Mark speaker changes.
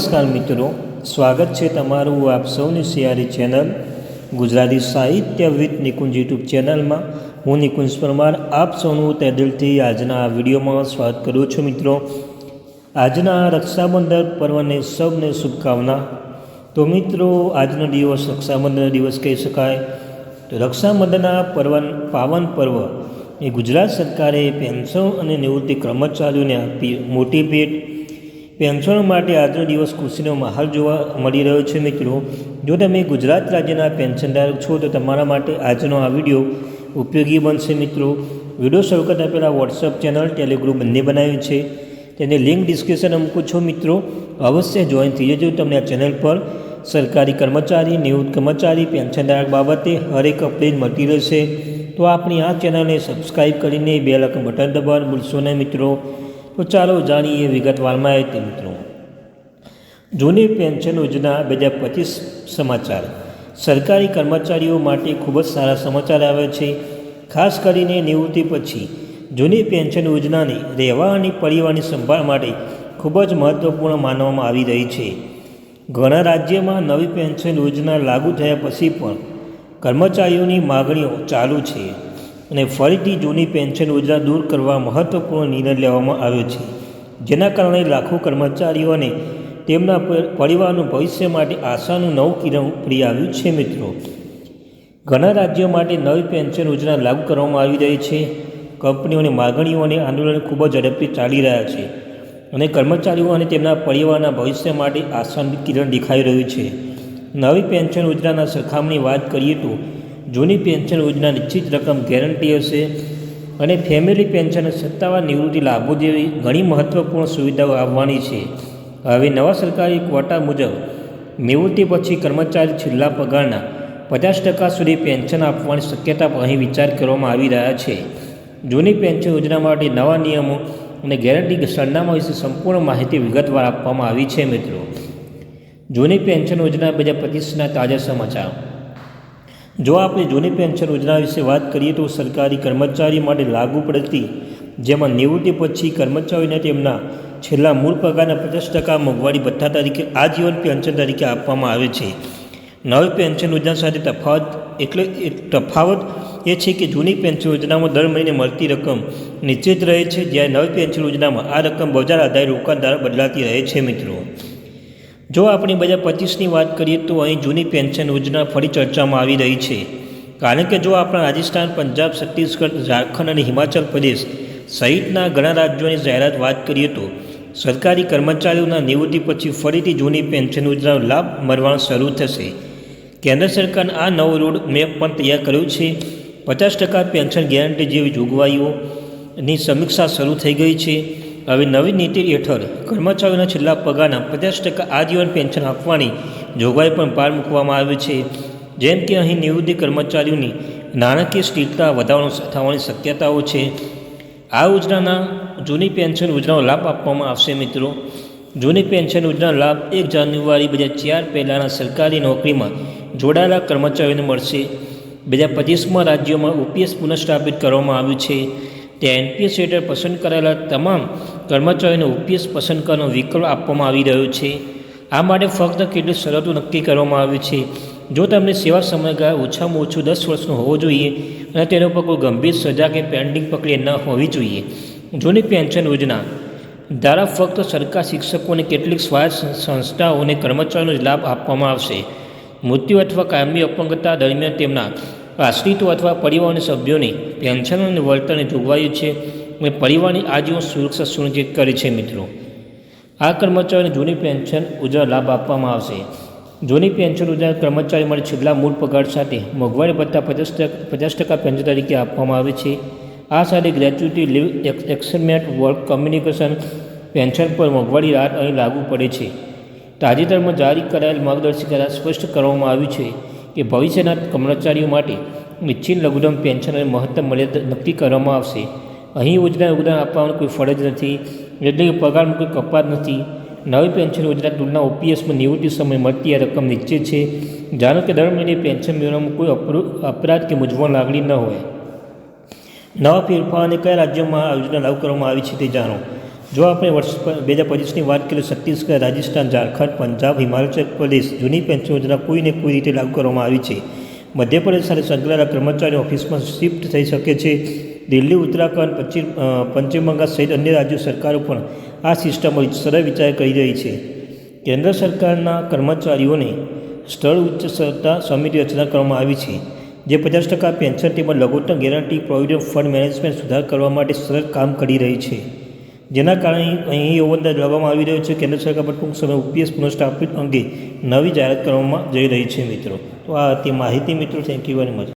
Speaker 1: નમસ્કાર મિત્રો. સ્વાગત છે તમારું આપ સૌની સિયારી ચેનલ ગુજરાતી સાહિત્ય વિથ નિકુંજ યુટ્યુબ ચેનલમાં. હું નિકુંજ પરમાર, આપ સૌનું તે દિલથી આજના આ વિડીયોમાં સ્વાગત કરું છું મિત્રો. આજના રક્ષાબંધન પર્વને સૌને શુભકામના. તો મિત્રો, આજનો દિવસ રક્ષાબંધન દિવસ કહી શકાય. તો રક્ષાબંધનના પર્વ પાવન પર્વ એ ગુજરાત સરકારે પેન્શન અને નિવૃત્તિ કર્મચારીઓને આપી મોટી ભેટ. પેન્શનો માટે આજનો દિવસ ખુશીનો માહોલ જોવા મળી રહ્યો છે મિત્રો. જો તમે ગુજરાત રાજ્યના પેન્શનધારક છો, તો તમારા માટે આજનો આ વીડિયો ઉપયોગી બનશે મિત્રો. વીડિયો શરૂ કરતાં પહેલાં વોટ્સઅપ ચેનલ ટેલિગ્રુપ બંને બનાવ્યું છે. તેની લિંક ડિસ્ક્રિપ્શન મૂકું છું મિત્રો. અવશ્ય જોઈન થઈ જજો તમને આ ચેનલ પર. સરકારી કર્મચારી, નિવૃત્ત કર્મચારી પેન્શનધારક બાબતે હરેક અપડેટ મળતી રહેશે. તો આપણી આ ચેનલને સબસ્ક્રાઈબ કરીને બે લાખ બટન દબાવવાનું ભૂલશો નહીં મિત્રો. તો ચાલો જાણીએ વિગતવાર માહિતી મિત્રો. જૂની પેન્શન યોજના બે હજાર પચીસ સમાચાર. સરકારી કર્મચારીઓ માટે ખૂબ જ સારા સમાચાર આવે છે. ખાસ કરીને નિવૃત્તિ પછી. જૂની પેન્શન યોજનાને રહેવા અને પરિવારની સંભાળ માટે ખૂબ જ મહત્ત્વપૂર્ણ માનવામાં આવી રહી છે. ઘણા રાજ્યમાં નવી પેન્શન યોજના લાગુ થયા પછી પણ કર્મચારીઓની માગણીઓ ચાલુ છે. અને ફરીથી જૂની પેન્શન યોજના દૂર કરવા મહત્ત્વપૂર્ણ નિર્ણય લેવામાં આવ્યો છે. જેના કારણે લાખો કર્મચારીઓને તેમના પરિવારનું ભવિષ્ય માટે આશાનું નવું કિરણ ઉપરી આવ્યું છે મિત્રો. ઘણા રાજ્યો માટે નવી પેન્શન યોજના લાગુ કરવામાં આવી રહી છે. કંપનીઓની માગણીઓ અને આંદોલન ખૂબ જ ઝડપથી ચાલી રહ્યા છે અને કર્મચારીઓ અને તેમના પરિવારના ભવિષ્ય માટે આશાનું કિરણ દેખાઈ રહ્યું છે. નવી પેન્શન યોજનાના સરખામણી વાત કરીએ તો જૂની પેન્શન યોજના નિશ્ચિત રકમ ગેરંટી હશે અને ફેમિલી પેન્શન સત્તાવાર નિવૃત્તિ લાભો જેવી ઘણી મહત્વપૂર્ણ સુવિધાઓ આવવાની છે. હવે નવા સરકારી ક્વોટા મુજબ નિવૃત્તિ પછી કર્મચારી છેલ્લા પગારના પચાસ ટકા સુધી પેન્શન આપવાની શક્યતા અહીં વિચાર કરવામાં આવી રહ્યા છે. જૂની પેન્શન યોજના માટે નવા નિયમો અને ગેરંટી સરનામા વિશે સંપૂર્ણ માહિતી વિગતવાર આપવામાં આવી છે મિત્રો. જૂની પેન્શન યોજના બે હજાર પચીસના તાજા સમાચાર. જો આપણે જૂની પેન્શન યોજના વિશે વાત કરીએ તો સરકારી કર્મચારી માટે લાગુ પડતી, જેમાં નિવૃત્તિ પછી કર્મચારીઓને તેમના છેલ્લા મૂળ પગારના પચાસ ટકા મોંઘવારી ભથ્થા તરીકે આજીવન પેન્શન તરીકે આપવામાં આવે છે. નવી પેન્શન યોજના સાથે તફાવત, એટલે તફાવત એ છે કે જૂની પેન્શન યોજનામાં દર મહિને મળતી રકમ નિશ્ચિત રહે છે, જ્યારે નવી પેન્શન યોજનામાં આ રકમ બજાર આધારે રોકાણ દ્વારા બદલાતી રહે છે, મિત્રો. જો આપણે બે હજાર પચીસની વાત કરીએ તો અહીં જૂની પેન્શન યોજના ફરી ચર્ચામાં આવી રહી છે. કારણ કે જો આપણા રાજસ્થાન, પંજાબ, છત્તીસગઢ, ઝારખંડ અને હિમાચલ પ્રદેશ સહિતના ઘણા રાજ્યોની જાહેરાત વાત કરીએ તો સરકારી કર્મચારીઓના નિવૃત્તિ પછી ફરીથી જૂની પેન્શન યોજનાનો લાભ મળવાનો શરૂ થશે. કેન્દ્ર સરકારના આ નવો રોડ મેપ પણ તૈયાર કર્યો છે. પચાસ ટકા પેન્શન ગેરંટી જેવી જોગવાઈઓની સમીક્ષા શરૂ થઈ ગઈ છે. હવે નવી નીતિ હેઠળ કર્મચારીઓના છેલ્લા પગારના પચાસ ટકા આજીવન પેન્શન આપવાની જોગવાઈ પણ પાર મૂકવામાં આવી છે. જેમ કે અહીં નિવૃત્તિ કર્મચારીઓની નાણાકીય સ્થિરતા વધારવાનો થવાની શક્યતાઓ છે. આ યોજનાના જૂની પેન્શન યોજનાનો લાભ આપવામાં આવશે મિત્રો. જૂની પેન્શન યોજનાનો લાભ એક જાન્યુઆરી બે હજાર ચાર પહેલાંના સરકારી નોકરીમાં જોડાયેલા કર્મચારીઓને મળશે. બે હજાર પચીસમાં રાજ્યોમાં ઓપીએસ પુનઃસ્થાપિત કરવામાં આવ્યું છે. ત્યાં એનપીએસ હેઠળ પસંદ કરાયેલા તમામ કર્મચારીઓને ઓપીએસ પસંદ કરવાનો વિકલ્પ આપવામાં આવી રહ્યો છે. આ માટે ફક્ત કેટલીક શરતો નક્કી કરવામાં આવી છે. જો તમને સેવા સમયગાળા ઓછામાં ઓછું દસ વર્ષનો હોવો જોઈએ અને તેના ઉપર કોઈ ગંભીર સજા કે પેન્ડિંગ પ્રક્રિયા ન હોવી જોઈએ. જૂની પેન્શન યોજના. દ્વારા ફક્ત સરકાર શિક્ષકોને કેટલીક સ્વાયત્ત સંસ્થાઓને કર્મચારીઓનો લાભ આપવામાં આવશે. મૃત્યુ અથવા કાયમી અપંગતા દરમિયાન તેમના આશ્રિતો અથવા પરિવારના સભ્યોને પેન્શન અને વળતરની જોગવાઈઓ છે. અને પરિવારની આજીવન સુરક્ષા સુનિશ્ચિત કરે છે, મિત્રો. આ કર્મચારીઓને જૂની પેન્શન યોજના લાભ આપવામાં આવશે. જૂની પેન્શન યોજના કર્મચારી માટે છેલ્લા મૂળ પગાર સાથે મોંઘવારી ભત્તા પચાસ ટકા પચાસ ટકા પેન્શન તરીકે આપવામાં આવે છે. આ સાથે gratuity leave encashment work communication pension પર મોંઘવારી રાહત અહીં લાગુ પડે છે. તાજેતરમાં જારી કરાયેલ માર્ગદર્શિકા સ્પષ્ટ કરવામાં આવ્યું છે કે ભવિષ્યના કર્મચારીઓ માટે નિશ્ચિત લઘુત્તમ પેન્શન અને મહત્તમ મર્યાદા નક્કી કરવામાં આવશે. અહીં યોજના યોગદાન આપવાનું કોઈ ફરજ નથી. એટલે કે પગારમાં કોઈ કપાત નથી. નવી પેન્શન યોજના તુલના ઓપીએસમાં નિવૃત્તિ સમય મળતી આ રકમ નીચે છે. જાણો કે દર મહિને પેન્શન મેળવવામાં કોઈ અપરાધ કે મૂંઝવણ લાગણી ન હોય. નવા ફેરફાર અને કયા રાજ્યોમાં આ યોજના લાગુ કરવામાં આવી છે તે જાણો. જો આપણે વર્ષ બે હજાર પચીસની વાત કરીએ છત્તીસગઢ, રાજસ્થાન, ઝારખંડ, પંજાબ, હિમાચલ પ્રદેશ જૂની પેન્શન યોજના કોઈને કોઈ રીતે લાગુ કરવામાં આવી છે. મધ્યપ્રદેશ સાથે સંકળાયેલા કર્મચારીઓ ઓફિસમાં શિફ્ટ થઈ શકે છે. દિલ્હી, ઉત્તરાખંડ પશ્ચિમ પશ્ચિમ બંગાળ સહિત અન્ય રાજ્યો સરકારો પણ આ સિસ્ટમો સરળ વિચાર કરી રહી છે. કેન્દ્ર સરકારના કર્મચારીઓને સ્થળ ઉચ્ચ સત્તા સમિતિ રચના કરવામાં આવી છે, જે પચાસ ટકા પેન્શન તેમજ લઘુત્તમ ગેરંટી પ્રોવિડન્ટ ફંડ મેનેજમેન્ટ સુધાર કરવા માટે સરળ કામ કરી રહી છે. જેના કારણે અહીં એવો અંદાજ લગાવવામાં આવી રહ્યો છે. કેન્દ્ર સરકાર પર ટૂંક સમય ઉપીએસ પુનઃસ્થાપિત અંગે નવી જાહેરાત કરવામાં જઈ રહી છે, મિત્રો. તો આ હતી માહિતી, મિત્રો. Thank you very much